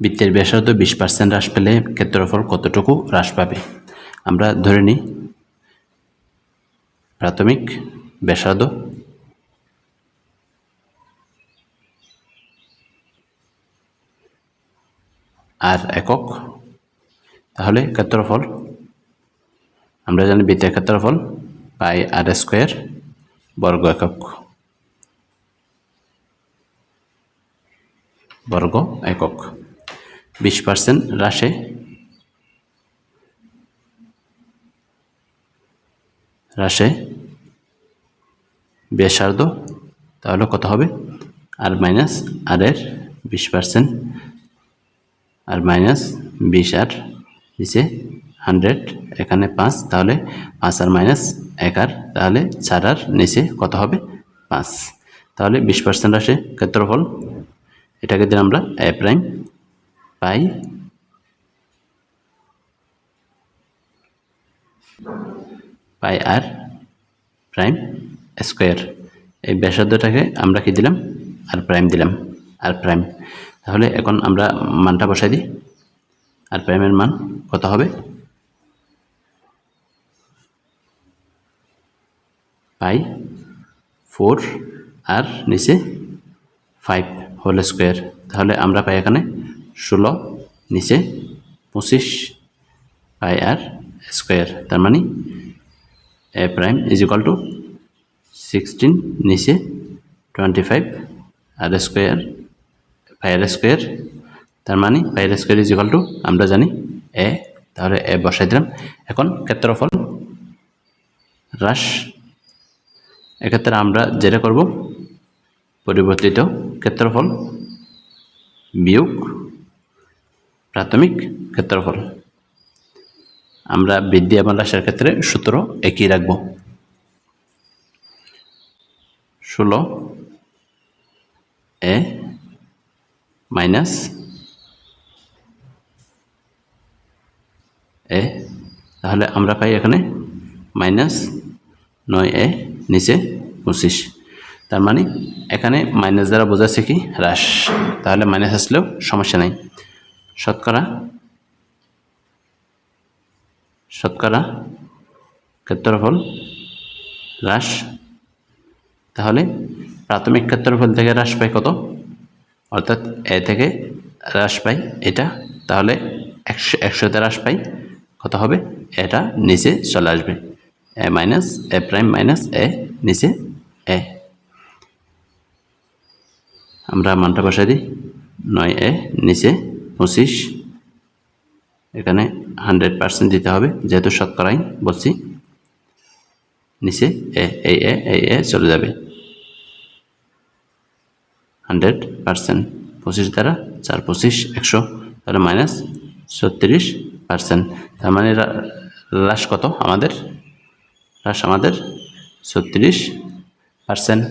বৃত্তের ব্যাসার্ধ বিশ পার্সেন্ট হ্রাস পেলে ক্ষেত্রফল কতটুকু হ্রাস পাবে? আমরা ধরে নিই, প্রাথমিক ব্যাসার্ধ আর একক। তাহলে ক্ষেত্রফল, আমরা জানি বৃত্তের ক্ষেত্রফল পাই আর স্কোয়ার বর্গ একক। বর্গ একক। বিশ পার্সেন্ট হ্রাসে। হ্রাসে। ব্যাসার্ধ তাহলে কত হবে? আর মাইনাস আর এর বিশ পার্সেন্ট আর মাইনাস বিশ আর, নিচে হান্ড্রেড, এখানে পাঁচ, তাহলে পাঁচ আর মাইনাস এক আর, তাহলে চার আর, নিচে কত হবে? পাঁচ। তাহলে বিশ পার্সেন্ট আসে ক্ষেত্রফল, এটাকে দিন আমরা A prime. Pi. Pi R prime square. এই ব্যাসার্ধটাকে আমরা কি দিলাম? আর প্রাইম দিলাম। R prime. তাহলে এখন আমরা মানটা বসাই দিই। আর প্রাইমের মান কত হবে? পাই ফোর আর নিচে ফাইভ হোল স্কোয়ার। তাহলে আমরা পাই এখানে ষোলো, নিচে পঁচিশ, পাই আর স্কোয়ার, তার মানে A prime is equal to sixteen নিচে twenty five R square, pi R square, তার মানে pi R square is equal to আমরা জানি এ, তাহলে এ বসাই দিলাম। এখন ক্ষেত্রফল হ্রাস, এক্ষেত্রে আমরা যেটা করব, পরিবর্তিত ক্ষেত্রফল বিয়োগ প্রাথমিক ক্ষেত্রফল। আমরা বৃদ্ধি এবং হ্রাসের ক্ষেত্রে সূত্র একই রাখব। ষোলো এ মাইনাস এ, তাহলে আমরা পাই এখানে মাইনাস নয় এ, নিচে পঁচিশ। তার মানে এখানে মাইনাস দ্বারা বোঝাচ্ছে কি হ্রাস। তাহলে মাইনাস আসলেও সমস্যা নাই। শতকরা? শতকরা? ক্ষেত্রফল হ্রাস? তাহলে প্রাথমিক ক্ষেত্রফল থেকে হ্রাস পাই কত? অর্থাৎ এ থেকে হ্রাস পাই এটা। তাহলে একশো, একশোতে হ্রাস পাই, কত হবে? এটা নিচে চলে আসবে। A minus, A prime minus, A নিচে এ। আমরা মানটা বসাই দিই। নয় এ, নিচে পঁচিশ। এখানে হান্ড্রেড পার্সেন্ট দিতে হবে, যেহেতু শতকরাই বলছি। নিচে এ, এই এ এই এ চলে যাবে। Hundred percent. পঁচিশ দ্বারা চার, পঁচিশ, একশো তাহলে মাইনাস ছত্রিশ পার্সেন্ট। তার মানে হ্রাস কত আমাদের? হ্রাস আমাদের ছত্রিশ পার্সেন্ট।